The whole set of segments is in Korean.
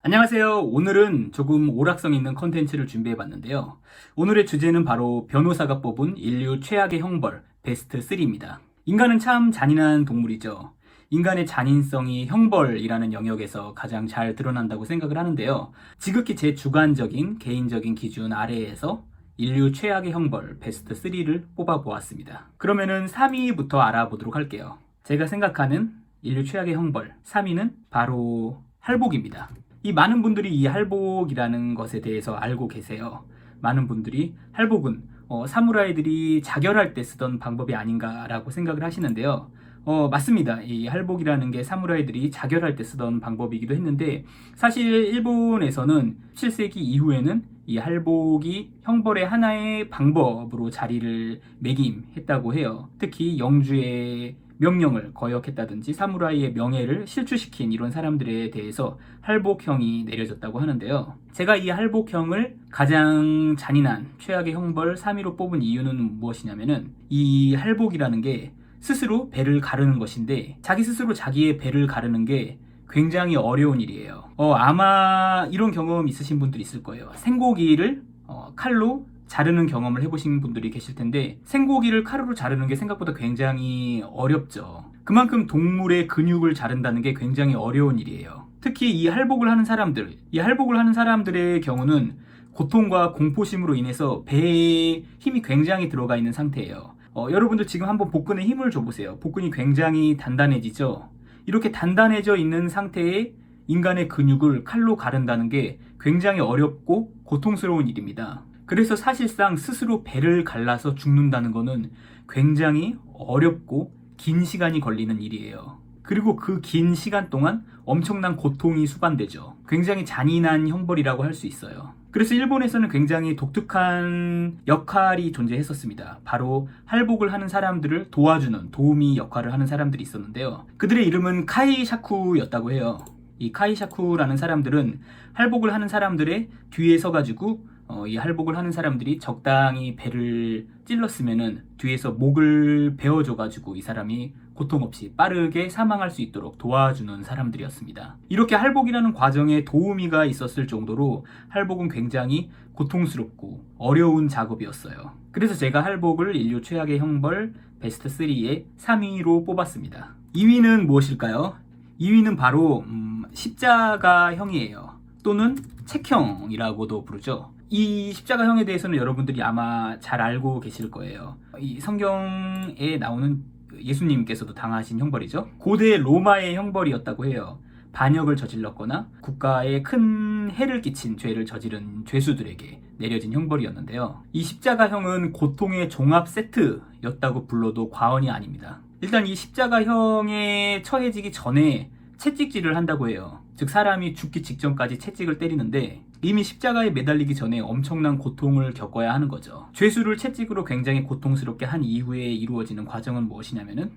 안녕하세요. 오늘은 조금 오락성 있는 컨텐츠를 준비해 봤는데요. 오늘의 주제는 바로 변호사가 뽑은 인류 최악의 형벌 베스트 3입니다. 인간은 참 잔인한 동물이죠. 인간의 잔인성이 형벌이라는 영역에서 가장 잘 드러난다고 생각을 하는데요. 지극히 제 주관적인 개인적인 기준 아래에서 인류 최악의 형벌 베스트 3를 뽑아 보았습니다. 그러면은 3위부터 알아보도록 할게요. 제가 생각하는 인류 최악의 형벌 3위는 바로 할복입니다. 이 많은 분들이 이 할복이라는 것에 대해서 알고 계세요. 많은 분들이 할복은 어, 사무라이들이 자결할 때 쓰던 방법이 아닌가라고 생각을 하시는데요. 어, 맞습니다. 이 할복이라는 게 사무라이들이 자결할 때 쓰던 방법이기도 했는데 사실 일본에서는 7세기 이후에는 이 할복이 형벌의 하나의 방법으로 자리를 매김했다고 해요. 특히 영주의 명령을 거역했다든지 사무라이의 명예를 실추시킨 이런 사람들에 대해서 할복형이 내려졌다고 하는데요. 제가 이 할복형을 가장 잔인한 최악의 형벌 3위로 뽑은 이유는 무엇이냐면은 이 할복이라는 게 스스로 배를 가르는 것인데 자기 스스로 자기의 배를 가르는 게 굉장히 어려운 일이에요. 어, 아마 이런 경험 있으신 분들 있을 거예요. 생고기를 어, 칼로 자르는 경험을 해보신 분들이 계실 텐데 생고기를 칼로 자르는 게 생각보다 굉장히 어렵죠. 그만큼 동물의 근육을 자른다는 게 굉장히 어려운 일이에요. 특히 이 할복을 하는 사람들, 이 할복을 하는 사람들의 경우는 고통과 공포심으로 인해서 배에 힘이 굉장히 들어가 있는 상태예요. 어, 여러분들 지금 한번 복근에 힘을 줘보세요. 복근이 굉장히 단단해지죠? 이렇게 단단해져 있는 상태에 인간의 근육을 칼로 가른다는 게 굉장히 어렵고 고통스러운 일입니다. 그래서 사실상 스스로 배를 갈라서 죽는다는 거는 굉장히 어렵고 긴 시간이 걸리는 일이에요. 그리고 그 긴 시간 동안 엄청난 고통이 수반되죠. 굉장히 잔인한 형벌이라고 할 수 있어요. 그래서 일본에서는 굉장히 독특한 역할이 존재했었습니다. 바로 할복을 하는 사람들을 도와주는 도우미 역할을 하는 사람들이 있었는데요. 그들의 이름은 카이샤쿠였다고 해요. 이 카이샤쿠라는 사람들은 할복을 하는 사람들의 뒤에 서가지고 어, 이 할복을 하는 사람들이 적당히 배를 찔렀으면은 뒤에서 목을 베어줘가지고 이 사람이 고통 없이 빠르게 사망할 수 있도록 도와주는 사람들이었습니다. 이렇게 할복이라는 과정에 도우미가 있었을 정도로 할복은 굉장히 고통스럽고 어려운 작업이었어요. 그래서 제가 할복을 인류 최악의 형벌 베스트 3에 3위로 뽑았습니다. 2위는 무엇일까요? 2위는 바로 음, 십자가형이에요. 또는 책형이라고도 부르죠. 이 십자가형에 대해서는 여러분들이 아마 잘 알고 계실 거예요. 이 성경에 나오는 예수님께서도 당하신 형벌이죠. 고대 로마의 형벌이었다고 해요. 반역을 저질렀거나 국가에 큰 해를 끼친 죄를 저지른 죄수들에게 내려진 형벌이었는데요. 이 십자가형은 고통의 종합 세트였다고 불러도 과언이 아닙니다. 일단 이 십자가형에 처해지기 전에 채찍질을 한다고 해요. 즉 사람이 죽기 직전까지 채찍을 때리는데 이미 십자가에 매달리기 전에 엄청난 고통을 겪어야 하는 거죠. 죄수를 채찍으로 굉장히 고통스럽게 한 이후에 이루어지는 과정은 무엇이냐면은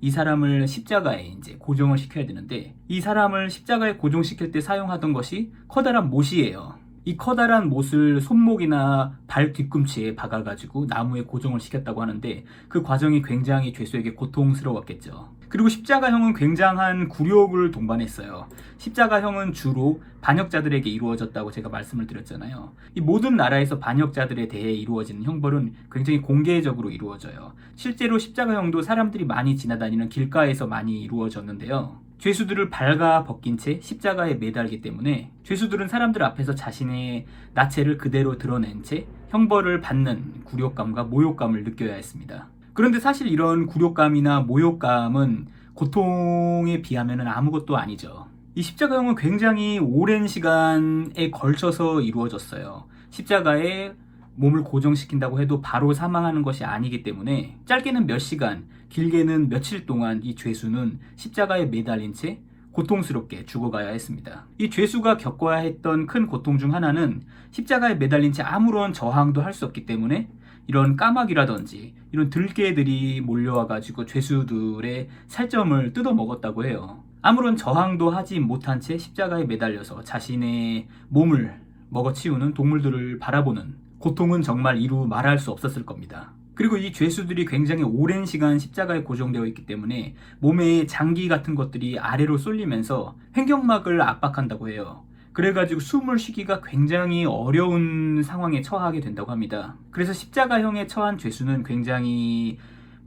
이 사람을 십자가에 이제 고정을 시켜야 되는데 이 사람을 십자가에 고정시킬 때 사용하던 것이 커다란 못이에요. 이 커다란 못을 손목이나 발 뒤꿈치에 박아가지고 나무에 고정을 시켰다고 하는데 그 과정이 굉장히 죄수에게 고통스러웠겠죠. 그리고 십자가형은 굉장한 굴욕을 동반했어요. 십자가형은 주로 반역자들에게 이루어졌다고 제가 말씀을 드렸잖아요. 이 모든 나라에서 반역자들에 대해 이루어지는 형벌은 굉장히 공개적으로 이루어져요. 실제로 십자가형도 사람들이 많이 지나다니는 길가에서 많이 이루어졌는데요. 죄수들을 발가 벗긴 채 십자가에 매달기 때문에 죄수들은 사람들 앞에서 자신의 나체를 그대로 드러낸 채 형벌을 받는 굴욕감과 모욕감을 느껴야 했습니다. 그런데 사실 이런 굴욕감이나 모욕감은 고통에 비하면 아무것도 아니죠. 이 십자가형은 굉장히 오랜 시간에 걸쳐서 이루어졌어요. 십자가에 몸을 고정시킨다고 해도 바로 사망하는 것이 아니기 때문에 짧게는 몇 시간, 길게는 며칠 동안 이 죄수는 십자가에 매달린 채 고통스럽게 죽어가야 했습니다. 이 죄수가 겪어야 했던 큰 고통 중 하나는 십자가에 매달린 채 아무런 저항도 할 수 없기 때문에 이런 까마귀라든지 이런 들개들이 몰려와가지고 죄수들의 살점을 뜯어 먹었다고 해요. 아무런 저항도 하지 못한 채 십자가에 매달려서 자신의 몸을 먹어치우는 동물들을 바라보는 고통은 정말 이루 말할 수 없었을 겁니다. 그리고 이 죄수들이 굉장히 오랜 시간 십자가에 고정되어 있기 때문에 몸에 장기 같은 것들이 아래로 쏠리면서 횡격막을 압박한다고 해요. 그래가지고 숨을 쉬기가 굉장히 어려운 상황에 처하게 된다고 합니다. 그래서 십자가형에 처한 죄수는 굉장히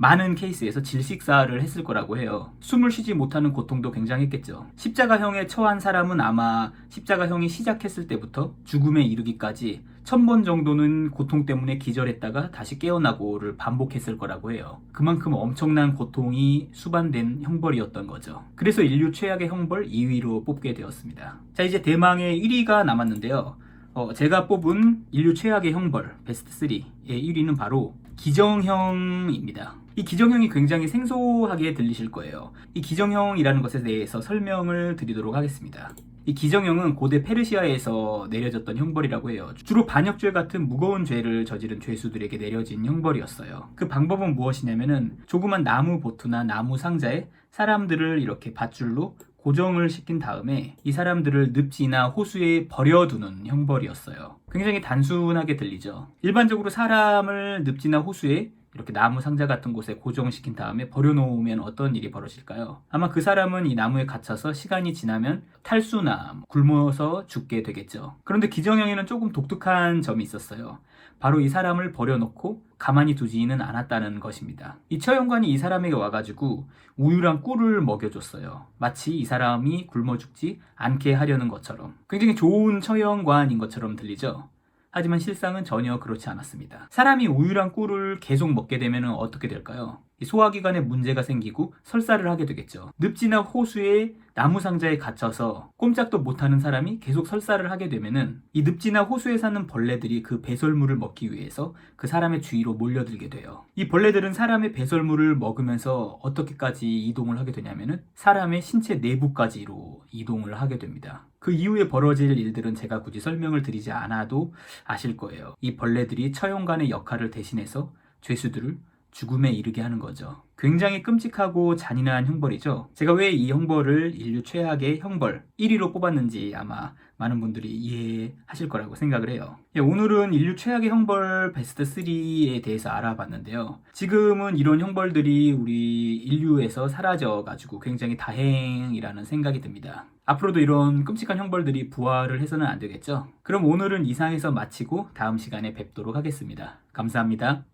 많은 케이스에서 질식사를 했을 거라고 해요. 숨을 쉬지 못하는 고통도 굉장했겠죠. 십자가형에 처한 사람은 아마 십자가형이 시작했을 때부터 죽음에 이르기까지 천번 정도는 고통 때문에 기절했다가 다시 깨어나고를 반복했을 거라고 해요. 그만큼 엄청난 고통이 수반된 형벌이었던 거죠. 그래서 인류 최악의 형벌 2위로 뽑게 되었습니다. 자, 이제 대망의 1위가 남았는데요. 어, 제가 뽑은 인류 최악의 형벌 베스트 3의 1위는 바로 기정형입니다. 이 기정형이 굉장히 생소하게 들리실 거예요. 이 기정형이라는 것에 대해서 설명을 드리도록 하겠습니다. 이 기정형은 고대 페르시아에서 내려졌던 형벌이라고 해요. 주로 반역죄 같은 무거운 죄를 저지른 죄수들에게 내려진 형벌이었어요. 그 방법은 무엇이냐면은 조그만 나무 보트나 나무 상자에 사람들을 이렇게 밧줄로 고정을 시킨 다음에 이 사람들을 늪지나 호수에 버려두는 형벌이었어요. 굉장히 단순하게 들리죠. 일반적으로 사람을 늪지나 호수에 이렇게 나무 상자 같은 곳에 고정시킨 다음에 버려놓으면 어떤 일이 벌어질까요? 아마 그 사람은 이 나무에 갇혀서 시간이 지나면 탈수나 굶어서 죽게 되겠죠. 그런데 기정형에는 조금 독특한 점이 있었어요. 바로 이 사람을 버려놓고 가만히 두지는 않았다는 것입니다. 이 처형관이 이 사람에게 와가지고 우유랑 꿀을 먹여줬어요. 마치 이 사람이 굶어 죽지 않게 하려는 것처럼. 굉장히 좋은 처형관인 것처럼 들리죠? 하지만 실상은 전혀 그렇지 않았습니다. 사람이 우유랑 꿀을 계속 먹게 되면 어떻게 될까요? 이 소화기관에 문제가 생기고 설사를 하게 되겠죠. 늪지나 호수에 나무 상자에 갇혀서 꼼짝도 못하는 사람이 계속 설사를 하게 되면은 이 늪지나 호수에 사는 벌레들이 그 배설물을 먹기 위해서 그 사람의 주위로 몰려들게 돼요. 이 벌레들은 사람의 배설물을 먹으면서 어떻게까지 이동을 하게 되냐면은 사람의 신체 내부까지로 이동을 하게 됩니다. 그 이후에 벌어질 일들은 제가 굳이 설명을 드리지 않아도 아실 거예요. 이 벌레들이 처용관의 역할을 대신해서 죄수들을 죽음에 이르게 하는 거죠. 굉장히 끔찍하고 잔인한 형벌이죠. 제가 왜 이 형벌을 인류 최악의 형벌 1위로 뽑았는지 아마 많은 분들이 이해하실 거라고 생각을 해요. 예, 오늘은 인류 최악의 형벌 베스트 3에 대해서 알아봤는데요. 지금은 이런 형벌들이 우리 인류에서 사라져가지고 굉장히 다행이라는 생각이 듭니다. 앞으로도 이런 끔찍한 형벌들이 부활을 해서는 안 되겠죠? 그럼 오늘은 이상에서 마치고 다음 시간에 뵙도록 하겠습니다. 감사합니다.